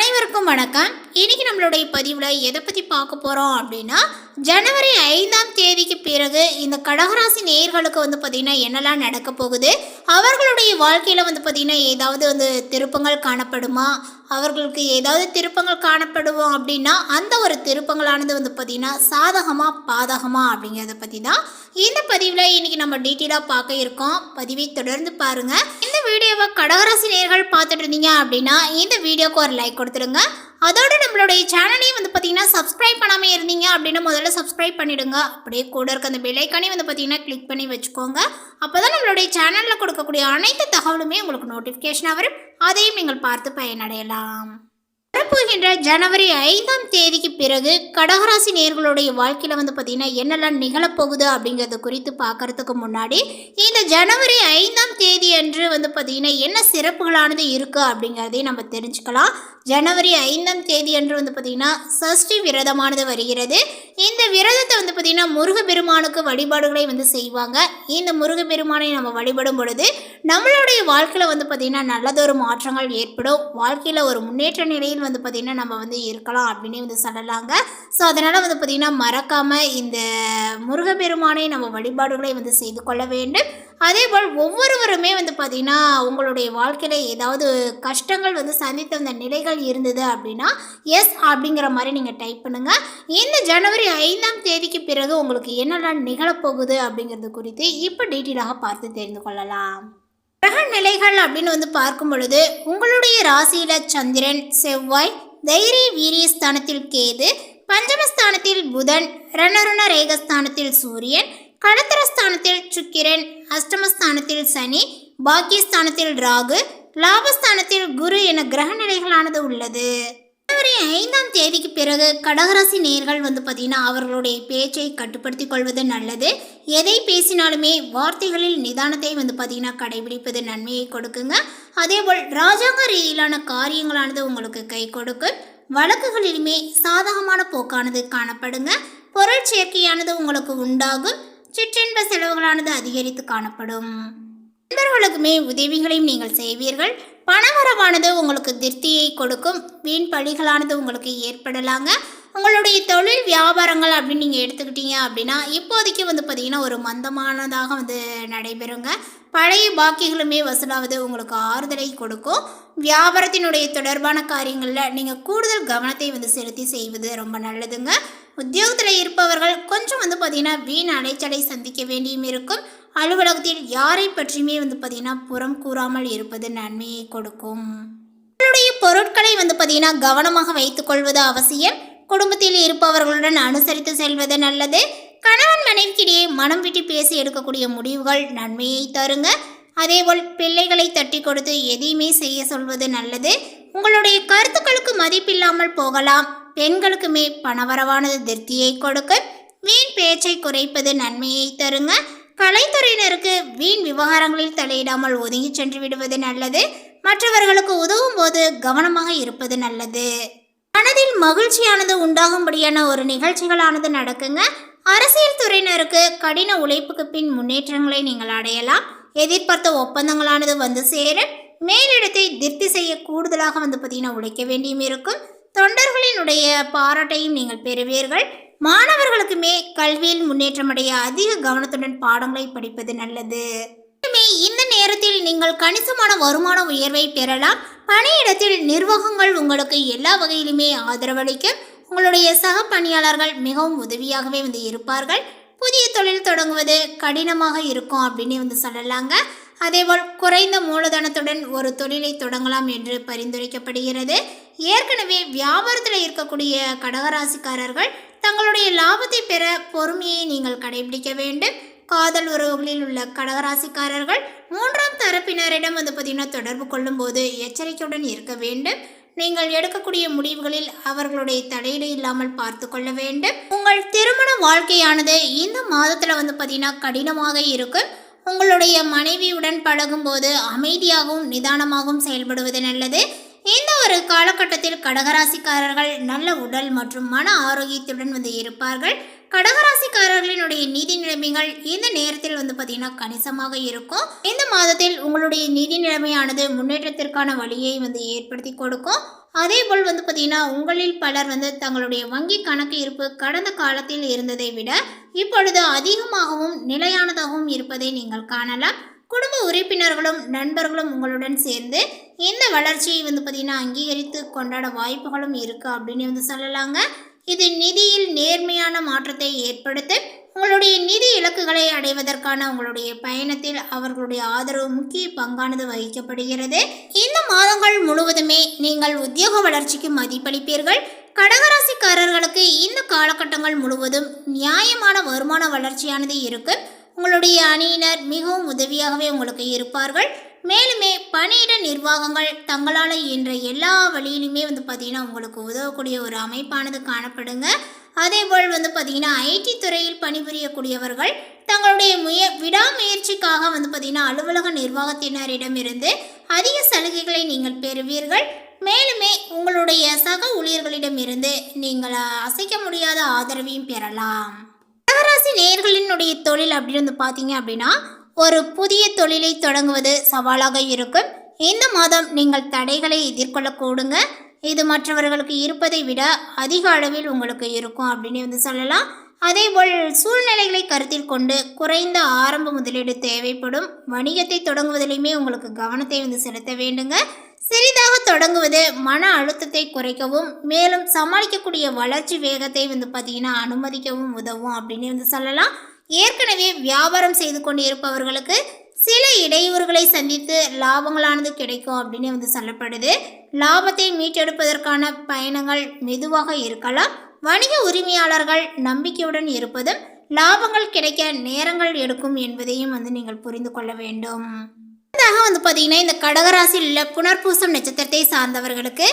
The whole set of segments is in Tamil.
அனைவருக்கும் வணக்கம். இன்னைக்கு நம்மளுடைய பதிவில் எதை பற்றி பார்க்க போகிறோம் அப்படின்னா ஜனவரி ஐந்தாம் தேதிக்கு பிறகு இந்த கடகராசி நேயர்களுக்கு வந்து பார்த்திங்கன்னா என்னெல்லாம் நடக்க போகுது? அவர்களுடைய வாழ்க்கையில் வந்து பார்த்திங்கன்னா ஏதாவது வந்து திருப்பங்கள் காணப்படுமா? அவர்களுக்கு ஏதாவது திருப்பங்கள் காணப்படுவோம் அப்படின்னா அந்த ஒரு திருப்பங்களானது வந்து பார்த்திங்கன்னா சாதகமாக பாதகமாக அப்படிங்கிறத பற்றி தான் இந்த பதிவில் இன்றைக்கி நம்ம டீட்டெயிலாக பார்க்க இருக்கோம். பதிவை தொடர்ந்து பாருங்கள் இந்த வீடியோவை கடகராசி நேர்கள் பார்த்துட்டு இருந்தீங்க அப்படின்னா இந்த வீடியோக்கு ஒரு லைக் கொடுத்துருங்க அதோட நம்மளுடைய சேனலையும் வந்து பார்த்தீங்கன்னா சப்ஸ்கிரைப் பண்ணாமல் இருந்தீங்க அப்படின்னா முதல்ல சப்ஸ்கிரைப் பண்ணிடுங்க. அப்படியே கூட இருக்க அந்த பெல்லைக்கானே வந்து பார்த்தீங்கன்னா கிளிக் பண்ணி வச்சுக்கோங்க. அப்போ தான் நம்மளுடைய சேனலில் கொடுக்கக்கூடிய அனைத்து தகவலுமே உங்களுக்கு நோட்டிஃபிகேஷனாக வரும். அதையும் நீங்கள் பார்த்து பயனடையலாம். வரப்போகின்ற ஜனவரி ஐந்தாம் தேதிக்கு பிறகு கடகராசி நேர்களுடைய வாழ்க்கையில் வந்து பார்த்திங்கன்னா என்னெல்லாம் நிகழப்போகுது அப்படிங்கிறத குறித்து பார்க்கறதுக்கு முன்னாடி இந்த ஜனவரி ஐந்தாம் தேதி அன்று வந்து பார்த்திங்கன்னா என்ன சிறப்புகளானது இருக்குது அப்படிங்கிறதையும் நம்ம தெரிஞ்சுக்கலாம். ஜனவரி ஐந்தாம் தேதி அன்று வந்து பார்த்திங்கன்னா சஷ்டி விரதமானது வருகிறது. இந்த விரதத்தை வந்து பார்த்திங்கன்னா முருகப்பெருமானுக்கு வழிபாடுகளை வந்து செய்வாங்க. இந்த முருகப்பெருமானை நம்ம வழிபடும் பொழுது நம்மளுடைய வாழ்க்கையில் வந்து பார்த்திங்கன்னா நல்லதொரு மாற்றங்கள் ஏற்படும். வாழ்க்கையில் ஒரு முன்னேற்ற நிலையில் வந்து பார்த்திங்கன்னா நம்ம வந்து இருக்கலாம் அப்படின்னே வந்து சொல்லலாங்க. ஸோ அதனால் வந்து பார்த்திங்கன்னா மறக்காமல் இந்த முருகப்பெருமானை நம்ம வழிபாடுகளை வந்து செய்து கொள்ள வேண்டும். அதேபோல் ஒவ்வொருவருமே வந்து பார்த்திங்கன்னா உங்களுடைய வாழ்க்கையில் ஏதாவது கஷ்டங்கள் வந்து சந்தித்த அந்த நிலைகள் இருந்தது அப்படின்னா எஸ் அப்படிங்கிற மாதிரி நீங்கள் டைப் பண்ணுங்கள் இந்த ஜனவரி ஐந்தாம் தேதிக்கு பிறகு உங்களுக்கு என்னெல்லாம் நிகழப்போகுது அப்படிங்கிறது குறித்து இப்போ டீட்டெயிலாக பார்த்து தெரிந்து கொள்ளலாம். கிரக நிலைகள் அப்படின்னு வந்து பார்க்கும் பொழுது உங்களுடைய ராசியில சந்திரன் செவ்வாய் தைரிய வீரிய ஸ்தானத்தில் கேது பஞ்சமஸ்தானத்தில் புதன் ரணருண ரேகஸ்தானத்தில் சூரியன் கடத்திரஸ்தானத்தில் சுக்கிரன் அஷ்டமஸ்தானத்தில் சனி பாக்கியஸ்தானத்தில் ராகு லாபஸ்தானத்தில் குரு என கிரக நிலைகளானது உள்ளது. ஜனவரி ஐந்தாம் தேதிக்கு பிறகு கடகராசி நேர்கள் வந்து பார்த்தீங்கன்னா அவர்களுடைய பேச்சை கட்டுப்படுத்தி கொள்வது நல்லது. எதை பேசினாலுமே வார்த்தைகளில் நிதானத்தை வந்து பார்த்தீங்கன்னா கடைபிடிப்பது நன்மையை கொடுக்குங்க. அதேபோல் ராஜாங்க ரீதியிலான காரியங்களானது உங்களுக்கு கை கொடுக்கும். வழக்குகளிலுமே சாதகமான போக்கானது காணப்படுங்க. பொருள் சேர்க்கையானது உங்களுக்கு உண்டாகும். சிற்றின்ப செலவுகளானது அதிகரித்து காணப்படும். நண்பர்களுக்குமே உதவிகளையும் நீங்கள் செய்வீர்கள். பணவரவானது உங்களுக்கு திருப்தியை கொடுக்கும். வீண் பழிகளானது உங்களுக்கு ஏற்படலாங்க. உங்களுடைய தொழில் வியாபாரங்கள் அப்படின்னு நீங்கள் எடுத்துக்கிட்டீங்க அப்படின்னா இப்போதைக்கு வந்து பார்த்திங்கன்னா ஒரு மந்தமானதாக வந்து நடைபெறுங்க. பழைய பாக்கிகளுமே வசூலாவது உங்களுக்கு ஆறுதலை கொடுக்கும். வியாபாரத்தினுடைய தொடர்பான காரியங்களில் நீங்கள் கூடுதல் கவனத்தை வந்து செலுத்தி செய்வது ரொம்ப நல்லதுங்க. உத்தியோகத்தில் இருப்பவர்கள் கொஞ்சம் வந்து பார்த்திங்கன்னா வீண் அலைச்சலை சந்திக்க வேண்டியும் இருக்கும். அலுவலகத்தில் யாரை பற்றியுமே வந்து பார்த்திங்கன்னா புறம் கூறாமல் இருப்பது நன்மையை கொடுக்கும். உங்களுடைய பொருட்களை வந்து பார்த்திங்கன்னா கவனமாக வைத்துக்கொள்வது அவசியம். குடும்பத்தில் இருப்பவர்களுடன் அனுசரித்து செல்வது நல்லது. கணவன் மனைவிக்கிடையே மனம் விட்டு பேசி எடுக்கக்கூடிய முடிவுகள் நன்மையை தருங்க. அதேபோல் பிள்ளைகளை தட்டி கொடுத்து எதையுமே செய்ய சொல்வது நல்லது. உங்களுடைய கருத்துக்களுக்கு மதிப்பில்லாமல் போகலாம். பெண்களுக்குமே பணவரவானது திருப்தியை கொடுக்க வீண் பேச்சை குறைப்பது நன்மையை தருங்க. கலைத்துறையினருக்கு வீண் விவகாரங்களில் தலையிடாமல் ஒதுங்கி சென்று விடுவது நல்லது. மற்றவர்களுக்கு உதவும் போது கவனமாக இருப்பது நல்லது. மனதில் மகிழ்ச்சியானது உண்டாகும்படியான ஒரு நிகழ்ச்சிகளானது நடக்குங்க. அரசியல் துறையினருக்கு கடின உழைப்புக்கு பின் முன்னேற்றங்களை நீங்கள் அடையலாம். எதிர்பார்த்த ஒப்பந்தங்களானது வந்து சேர மேலிடத்தை திருப்தி செய்ய கூடுதலாக வந்து பார்த்தீங்கன்னா உழைக்க வேண்டியும் இருக்கும். தொண்டர்களினுடைய பாராட்டையும் நீங்கள் பெறுவீர்கள். மாணவர்களுக்குமே கல்வியில் முன்னேற்றமடைய அதிக கவனத்துடன் பாடங்களை படிப்பது நல்லது. இந்த நேரத்தில் நீங்கள் கணிசமான வருமான உயர்வை பெறலாம். பணியிடத்தில் நிர்வாகங்கள் உங்களுக்கு எல்லா வகையிலுமே ஆதரவளிக்கும் உங்களுடைய சக பணியாளர்கள் மிகவும் உதவியாகவே வந்து இருப்பார்கள். புதிய தொழில் தொடங்குவது கடினமாக இருக்கும் அப்படின்னு வந்து சொல்லலாங்க. அதேபோல் குறைந்த மூலதனத்துடன் ஒரு தொழிலை தொடங்கலாம் என்று பரிந்துரைக்கப்படுகிறது. ஏற்கனவே வியாபாரத்தில் இருக்கக்கூடிய கடகராசிக்காரர்கள் தங்களுடைய லாபத்தை பெற பொறுமையை நீங்கள் கடைபிடிக்க வேண்டும். காதல் உறவுகளில் உள்ள கடகராசிக்காரர்கள் மூன்றாம் தரப்பினரிடம் வந்து பார்த்தீங்கன்னா தொடர்பு கொள்ளும்போது எச்சரிக்கையுடன் இருக்க வேண்டும். நீங்கள் எடுக்கக்கூடிய முடிவுகளில் அவர்களுடைய தலையீடு இல்லாமல் பார்த்து கொள்ள வேண்டும். உங்கள் திருமண வாழ்க்கையானது இந்த மாதத்தில் வந்து பார்த்தீங்கன்னா கடினமாக இருக்கும் உங்களுடைய மனைவியுடன் பழகும்போது அமைதியாகவும் நிதானமாகவும் செயல்படுவது நல்லது. இந்த ஒரு காலகட்டத்தில் கடகராசிக்காரர்கள் நல்ல உடல் மற்றும் மன ஆரோக்கியத்துடன் வந்து இருப்பார்கள். கடகராசிக்காரர்களினுடைய நிதி நிலைமைகள் இந்த நேரத்தில் வந்து பார்த்தீங்கன்னா கணிசமாக இருக்கும். இந்த மாதத்தில் உங்களுடைய நிதி நிலைமையானது முன்னேற்றத்திற்கான வழியை வந்து ஏற்படுத்தி கொடுக்கும். அதே போல் வந்து பார்த்தீங்கன்னா உங்களில் பலர் வந்து தங்களுடைய வங்கி கணக்கு இருப்பு கடந்த காலத்தில் இருந்ததை விட இப்பொழுது அதிகமாகவும் நிலையானதாகவும் இருப்பதை நீங்கள் காணலாம். குடும்ப உறுப்பினர்களும் நண்பர்களும் உங்களுடன் சேர்ந்து இந்த வளர்ச்சியை வந்து பார்த்தீங்கன்னா அங்கீகரித்து கொண்டாட வாய்ப்புகளும் இருக்குது அப்படின்னு வந்து சொல்லலாங்க. இது நிதியில் நேர்மையான மாற்றத்தை ஏற்படுத்த உங்களுடைய நிதி இலக்குகளை அடைவதற்கான உங்களுடைய பயணத்தில் அவர்களுடைய ஆதரவு முக்கிய பங்கானது வகிக்கப்படுகிறது. இந்த மாதங்கள் முழுவதுமே நீங்கள் உத்தியோக வளர்ச்சிக்கு மதிப்பளிப்பீர்கள். கடகராசிக்காரர்களுக்கு இந்த காலகட்டங்கள் முழுவதும் நியாயமான வருமான வளர்ச்சியானது இருக்குது உங்களுடைய அணியினர் மிகவும் உதவியாகவே உங்களுக்கு இருப்பார்கள். மேலுமே பணியிட நிர்வாகங்கள் தங்களால் இயன்ற எல்லா வழியிலுமே வந்து பார்த்திங்கன்னா உங்களுக்கு உதவக்கூடிய ஒரு அமைப்பானது காணப்படுங்க. அதேபோல் வந்து பார்த்திங்கன்னா ஐடி துறையில் பணிபுரியக்கூடியவர்கள் தங்களுடைய முய விடாமுயற்சிக்காக வந்து பார்த்திங்கன்னா அலுவலக நிர்வாகத்தினரிடமிருந்து அதிக சலுகைகளை நீங்கள் பெறுவீர்கள். மேலுமே உங்களுடைய சக ஊழியர்களிடமிருந்து நீங்கள் அசைக்க முடியாத ஆதரவையும் பெறலாம். கடகராசி நேர்களினுடைய தொழில் அப்படின்னு வந்து பார்த்தீங்க அப்படின்னா ஒரு புதிய தொழிலை தொடங்குவது சவாலாக இருக்கும். இந்த மாதம் நீங்கள் தடைகளை எதிர்கொள்ளக்கூடுங்க இது மற்றவர்களுக்கு இருப்பதை விட அதிக அளவில் உங்களுக்கு இருக்கும் அப்படின்னு வந்து சொல்லலாம். அதேபோல் சூழ்நிலைகளை கருத்தில் கொண்டு குறைந்த ஆரம்ப முதலீடு தேவைப்படும். வணிகத்தை தொடங்குவதிலையுமே உங்களுக்கு கவனத்தை வந்து செலுத்த வேண்டுங்க. சிறிதாக தொடங்குவது மன அழுத்தத்தை குறைக்கவும் மேலும் சமாளிக்கக்கூடிய வளர்ச்சி வேகத்தை வந்து பார்த்தீங்கன்னா அனுமதிக்கவும் உதவும் அப்படின்னு வந்து சொல்லலாம். ஏற்கனவே வியாபாரம் செய்து கொண்டு இருப்பவர்களுக்கு சில இடையூறுகளை சந்தித்து லாபங்களானது கிடைக்கும் அப்படின்னு வந்து சொல்லப்படுது. லாபத்தை மீட்டெடுப்பதற்கான பயணங்கள் மெதுவாக இருக்கலாம். வணிக உரிமையாளர்கள் நம்பிக்கையுடன் இருப்பதும் லாபங்கள் கிடைக்க நேரங்கள் எடுக்கும் என்பதையும் வந்து நீங்கள் புரிந்து கொள்ள வேண்டும். அடுத்ததாக வந்து பார்த்தீங்கன்னா இந்த கடகராசியில் உள்ள புனர்பூசம் நட்சத்திரத்தை சார்ந்தவர்களுக்கு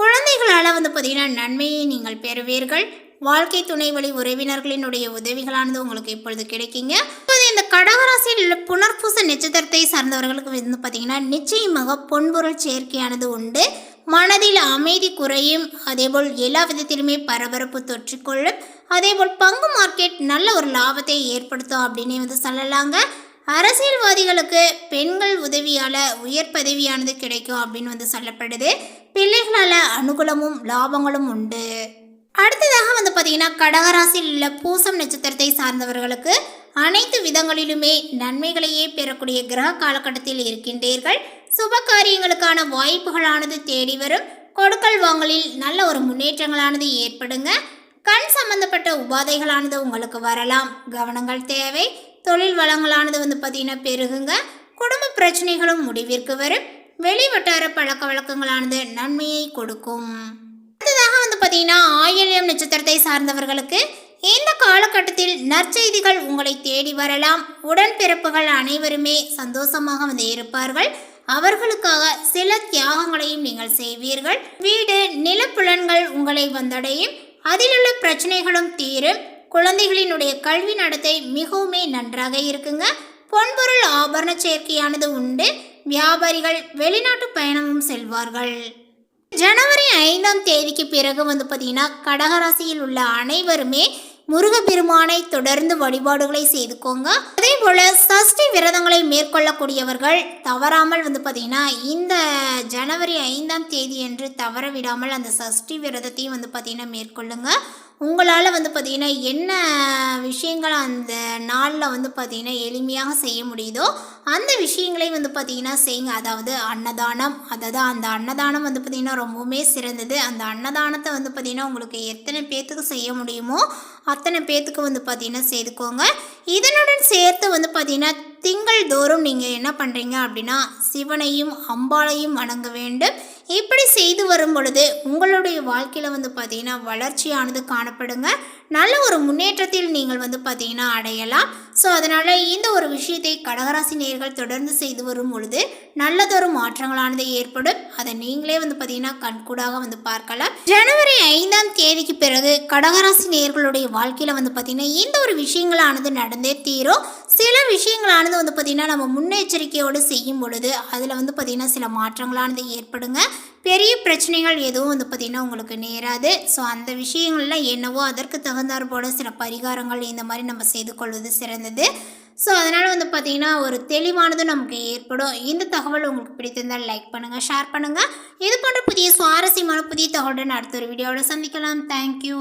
குழந்தைகளால் வந்து பார்த்தீங்கன்னா நன்மையை நீங்கள் பெறுவீர்கள். வாழ்க்கை துணை வழி உறவினர்களினுடைய உதவிகளானது உங்களுக்கு இப்பொழுது கிடைக்குங்க. இப்போது இந்த கடகராசியில் உள்ள புனர்பூச நட்சத்திரத்தை சார்ந்தவர்களுக்கு வந்து பார்த்தீங்கன்னா நிச்சயமாக பொன்பொருள் சேர்க்கையானது உண்டு. மனதில் அமைதி குறையும். அதேபோல் எல்லா விதத்திலுமே பரபரப்பு தொற்றிக்கொள்ளும். அதேபோல் பங்கு மார்க்கெட் நல்ல ஒரு லாபத்தை ஏற்படுத்தும் அப்படின்னு வந்து சொல்லலாங்க. அரசியல்வாதிகளுக்கு பெண்கள் உதவியால் உயர் பதவியானது கிடைக்கும் அப்படின்னு வந்து சொல்லப்படுது. பிள்ளைகளால் அனுகூலமும் லாபங்களும் உண்டு. அடுத்ததாக வந்து பார்த்தீங்கன்னா கடகராசியில் உள்ள பூசம் நட்சத்திரத்தை சார்ந்தவர்களுக்கு அனைத்து விதங்களிலுமே நன்மைகளையே பெறக்கூடிய கிரக காலகட்டத்தில் இருக்கின்றீர்கள். சுப காரியங்களுக்கான வாய்ப்புகளானது தேடி வரும். கொடுக்கல் வாங்கலில் நல்ல ஒரு முன்னேற்றங்களானது ஏற்படுங்க. கண் சம்பந்தப்பட்ட உபாதைகளானது உங்களுக்கு வரலாம். கவனங்கள் தேவை. தொழில் வளங்களானது வந்து பார்த்தீங்கன்னா பெருகுங்க. குடும்ப பிரச்சனைகளும் முடிவிற்கு வரும். வெளி வட்டார பழக்க வழக்கங்களானது நன்மையை கொடுக்கும். அடுத்ததாக வந்து பார்த்தீங்கன்னா ஆயில்யம் நட்சத்திரத்தை சார்ந்தவர்களுக்கு இந்த காலகட்டத்தில் நற்செய்திகள் உங்களை தேடி வரலாம். உடன்பிறப்புகள் அனைவருமே சந்தோஷமாக வந்து இருப்பார்கள். அவர்களுக்காக சில தியாகங்களையும் நீங்கள் செய்வீர்கள். வீடு நிலப்புலன்கள் உங்களை வந்தடையும். அதிலுள்ள பிரச்சனைகளும் தீரும். குழந்தைகளினுடைய கல்வி நடத்தை மிகவுமே நன்றாக இருக்குங்க. பொன்பொருள் ஆபரண சேர்க்கையானது உண்டு. வியாபாரிகள் வெளிநாட்டு பயணமும் செல்வார்கள். ஜனவரி ஐந்தாம் தேதிக்கு பிறகு வந்து பார்த்தீங்கன்னா கடகராசியில் உள்ள அனைவருமே முருகப்பெருமானை தொடர்ந்து வழிபாடுகளை செய்துக்கோங்க. அதே போல் சஷ்டி விரதங்களை மேற்கொள்ளக்கூடியவர்கள் தவறாமல் வந்து பார்த்தீங்கன்னா இந்த ஜனவரி ஐந்தாம் தேதி என்று தவற விடாமல் அந்த சஷ்டி விரதத்தையும் வந்து பார்த்தீங்கன்னா மேற்கொள்ளுங்க. உங்களால் வந்து பார்த்திங்கன்னா என்ன விஷயங்களை அந்த நாளில் வந்து பார்த்திங்கன்னா எளிமையாக செய்ய முடியுதோ அந்த விஷயங்களையும் வந்து பார்த்தீங்கன்னா செய்யுங்க. அதாவது அன்னதானம். அதாவது அந்த அன்னதானம் வந்து பார்த்திங்கன்னா ரொம்பவுமே சிறந்தது. அந்த அன்னதானத்தை வந்து பார்த்திங்கன்னா உங்களுக்கு எத்தனை பேர்த்துக்கு செய்ய முடியுமோ அத்தனை பேர்த்துக்கு வந்து பார்த்தீங்கன்னா செய்துக்கோங்க. இதனுடன் சேர்த்து வந்து பார்த்தீங்கன்னா திங்கள் தோறும் நீங்கள் என்ன பண்ணுறீங்க அப்படின்னா சிவனையும் அம்பாளையும் வணங்க வேண்டும். இப்படி செய்து வரும் பொழுது உங்களுடைய வாழ்க்கையில் வந்து பார்த்தீங்கன்னா வளர்ச்சியானது காணப்படுங்க. நல்ல ஒரு முன்னேற்றத்தில் நீங்கள் வந்து பார்த்தீங்கன்னா அடையலாம். ஸோ அதனால் இந்த ஒரு விஷயத்தை கடகராசி நேர்கள் தொடர்ந்து செய்து வரும் பொழுது நல்லதொரு மாற்றங்களானது ஏற்படும். அதை நீங்களே வந்து பார்த்தீங்கன்னா கண்கூடாக வந்து பார்க்கலாம். ஜனவரி ஐந்தாம் தேதிக்கு பிறகு கடகராசி நேர்களுடைய வாழ்க்கையில் வந்து பார்த்தீங்கன்னா இந்த ஒரு விஷயங்களானது நடந்தே தீரும். சில விஷயங்களானது வந்து பார்த்திங்கன்னா நம்ம முன்னெச்சரிக்கையோடு செய்யும் பொழுது அதில் வந்து பார்த்திங்கன்னா சில மாற்றங்களானது ஏற்படுங்க. பெரிய பிரச்சனைகள் எதுவும் வந்து பார்த்திங்கன்னா உங்களுக்கு நேராது. ஸோ அந்த விஷயங்கள்லாம் என்னவோ அதற்கு தகுந்தாற் போல சில பரிகாரங்கள் இந்த மாதிரி நம்ம செய்து கொள்வது சிறந்தது. ஸோ அதனால் வந்து பார்த்திங்கன்னா ஒரு தெளிவானது நமக்கு ஏற்படும். இந்த தகவல் உங்களுக்கு பிடித்திருந்தால் லைக் பண்ணுங்கள் ஷேர் பண்ணுங்கள் இது போன்ற புதிய சுவாரஸ்யமான புதிய தகவலுடன் அடுத்த ஒரு வீடியோவில் சந்திக்கலாம். தேங்க்யூ